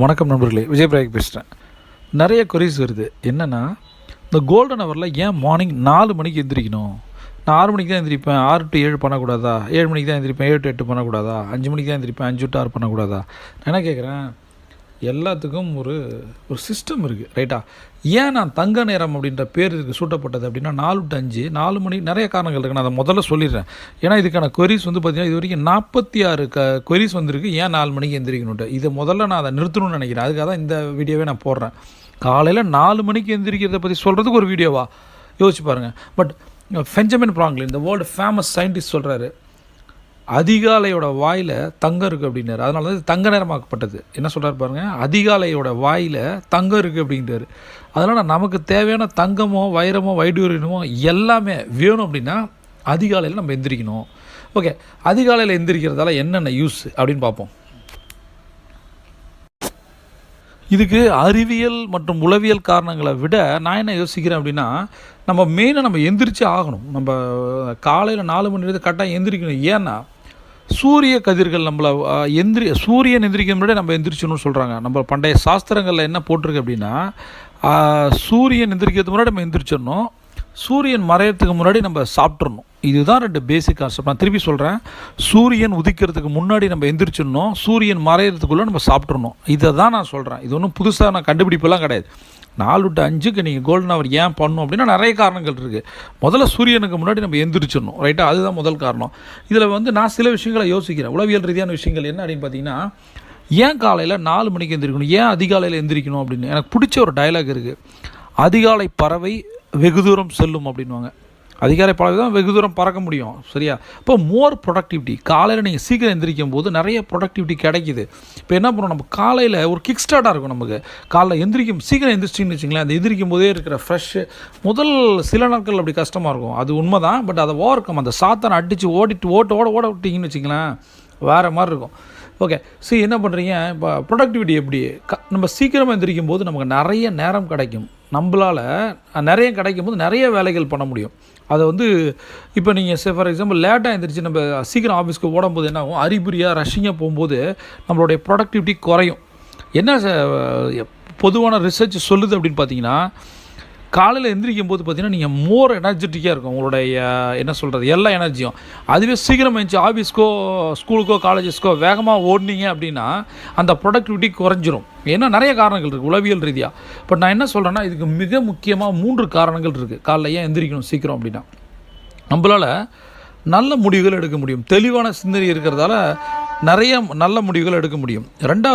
வணக்கம் நண்பர்களே விஜய் பிரயாக் பேசுகிறேன் நிறைய கொரிஸ் வருது. என்னென்னா இந்த கோல்டன் ஹவரில் ஏன் மார்னிங் நாலு மணிக்கு எந்திரிக்கணும்? நான் ஆறு மணிக்கு தான் எந்திரிப்பேன். ஆறு டு ஏழு பண்ணக்கூடாதா? ஏழு மணிக்கு தான் எந்திரிப்பேன். ஏழு டு எட்டு பண்ணக்கூடாதா? அஞ்சு மணிக்கு தான் எந்திரிப்பேன். அஞ்சு டு ஆறு பண்ணக்கூடாதா? நான் என்ன கேட்குறேன் எல்லாத்துக்கும் ஒரு ஒரு சிஸ்டம் இருக்குது ரைட்டா ஏன் நான் தங்க நேரம் அப்படின்ற பேர் இதுக்கு சூட்டப்பட்டது அப்படின்னா நாலு டு அஞ்சு நாலு மணி நிறைய காரணங்கள் இருக்குது நான் அதை முதல்ல சொல்லிடுறேன். ஏன்னா இதுக்கான கொரிஸ் வந்து பார்த்திங்கன்னா இது வரைக்கும் நாற்பத்தி ஆறு க கொரிஸ் வந்திருக்கு. ஏன் நாலு மணிக்கு எந்திரிக்கணுன்ட்டு இதை முதல்ல நான் அதை நிறுத்தணும்னு நினைக்கிறேன். அதுக்காக தான் இந்த வீடியோவே நான் போடுறேன். காலையில் நாலு மணிக்கு எந்திரிக்கிறத பற்றி சொல்கிறதுக்கு ஒரு வீடியோவா? யோசிச்சு பாருங்கள் பட் ஃபெஞ்சமின் ப்ராங்லின் இந்த வேர்ல்டு ஃபேமஸ் சயின்டிஸ்ட் சொல்கிறாரு அதிகாலையோட வாயில் தங்கம் இருக்குது அப்படின்னாரு. அதனால தான் தங்க நேரமாக்கப்பட்டது. என்ன சொல்கிறார் பாருங்கள் அதிகாலையோட வாயில் தங்கம் இருக்குது அப்படின்றாரு. அதனால் நமக்கு தேவையான தங்கமோ வைரமோ வைடூரியமோ எல்லாமே வேணும் அப்படின்னா அதிகாலையில் நம்ம எந்திரிக்கணும். ஓகே. அதிகாலையில் எந்திரிக்கிறதால என்னென்ன யூஸ் அப்படின்னு பார்ப்போம். இதுக்கு அறிவியல் மற்றும் உளவியல் காரணங்களை விட நான் என்ன யோசிக்கிறேன் அப்படின்னா நம்ம மெயினாக நம்ம எந்திரிச்சு ஆகணும். நம்ம காலையில் நாலு மணி நேரத்துக்கு கரெக்டாக எந்திரிக்கணும். ஏன்னா சூரிய கதிர்கள் நம்மளை எந்திரி சூரியன் எந்திரிக்க முன்னாடி நம்ம எந்திரிச்சணும்னு சொல்கிறாங்க நம்ம பண்டைய சாஸ்திரங்களில் என்ன போட்டிருக்கு அப்படின்னா சூரியன் எந்திரிக்கிறதுக்கு முன்னாடி நம்ம எந்திரிச்சிடணும். சூரியன் மறையறதுக்கு முன்னாடி நம்ம சாப்பிட்றணும் இதுதான் ரெண்டு பேசிக் கான்செப்ட் நான் திருப்பி சொல்கிறேன் சூரியன் உதிக்கிறதுக்கு முன்னாடி நம்ம எந்திரிச்சிடணும். சூரியன் மறையிறதுக்குள்ளே நம்ம சாப்பிட்றணும் இதை தான் நான் சொல்கிறேன் இது ஒன்றும் புதுசாக நான் கண்டுபிடிப்பெல்லாம் கிடையாது. நாலு டு அஞ்சுக்கு நீங்கள் கோல்டன் அவர் ஏன் பண்ணணும் அப்படின்னா நிறைய காரணங்கள் இருக்குது முதல்ல சூரியனுக்கு முன்னாடி நம்ம எந்திரிச்சிடணும். ரைட்டாக அதுதான் முதல் காரணம். இதில் வந்து நான் சில விஷயங்களை யோசிக்கிறேன். உளவியல் ரீதியான விஷயங்கள் என்ன அப்படின்னு பார்த்தீங்கன்னா ஏன் காலையில் நாலு மணிக்கு எந்திரிக்கணும்? ஏன் அதிகாலையில் எந்திரிக்கணும் அப்படின்னு? எனக்கு பிடிச்ச ஒரு டயலாக் இருக்குது அதிகாலை பறவை வெகு தூரம் செல்லும் அப்படின்வாங்க அதிகாலை பழகி தான் வெகு தூரம் பறக்க முடியும். சரியா? இப்போ மோர் ப்ரொடக்டிவிட்டி காலையில் நீங்கள் சீக்கிரம் எந்திரிக்கும் போது நிறைய ப்ரொடக்டிவிட்டி கிடைக்குது. இப்போ என்ன பண்ணுவோம்? நம்ம காலையில் ஒரு கிக் ஸ்டார்ட்டாக இருக்கும் நமக்கு. காலைல எந்திரிக்கும் சீக்கிரம் எந்திரிச்சிங்கன்னு வச்சுங்களேன் அந்த எந்திரிக்கும் போதே இருக்கிற ஃப்ரெஷ்ஷு முதல் சில நாட்கள் அப்படி கஷ்டமாக இருக்கும். அது உண்மை தான் பட் அதை ஓவர் கம் அந்த சாத்தனை அடித்து ஓடிட்டு ஓட்ட ஓட ஓட விட்டிங்கன்னு வச்சுங்களேன் வேறு மாதிரி இருக்கும். ஓகே சரி என்ன பண்ணுறீங்க இப்போ ப்ரொடக்டிவிட்டி எப்படி? க நம்ம சீக்கிரமாக எந்திரிக்கும் போது நமக்கு நிறைய நேரம் கிடைக்கும். நம்மளால் நிறைய கிடைக்கும் போது நிறைய வேலைகள் பண்ண முடியும். அதை வந்து இப்போ நீங்கள் சே ஃபார் எக்ஸாம்பிள் லேட்டாக எழுந்திரிச்சு நம்ம சீக்கிரம் ஆஃபீஸ்க்கு ஓடும்போது என்ன ஆகும்? அறிகுறியாக ரஷ்ஷிங்காக போகும்போது நம்மளுடைய ப்ரொடக்டிவிட்டி குறையும். என்ன ச- பொதுவான ரிசர்ச் சொல்லுது அப்படின்னு பார்த்தீங்கன்னா காலையில் எந்திரிக்கும் போது பார்த்தீங்கன்னா நீங்கள் மோர் எனர்ஜெட்டிக்காக இருக்கும். உங்களுடைய என்ன சொல்கிறது எல்லா எனர்ஜியும் அதுவே சீக்கிரம் எழுந்துச்சு ஆஃபீஸ்க்கோ ஸ்கூலுக்கோ காலேஜஸ்க்கோ வேகமாக ஓடினீங்க அப்படின்னா அந்த ப்ரொடக்டிவிட்டி குறைஞ்சிரும். ஏன்னா நிறைய காரணங்கள் இருக்குது உளவியல் ரீதியாக பட் நான் என்ன சொல்கிறேன்னா இதுக்கு மிக முக்கியமாக மூன்று காரணங்கள் இருக்குது காலைல ஏன் எந்திரிக்கணும் சீக்கிரம் அப்படின்னா. நம்மளால் நல்ல முடிவுகள் எடுக்க முடியும். தெளிவான சிந்தனை இருக்கிறதால நிறைய நல்ல முடிவுகள் எடுக்க முடியும். ரெண்டாவது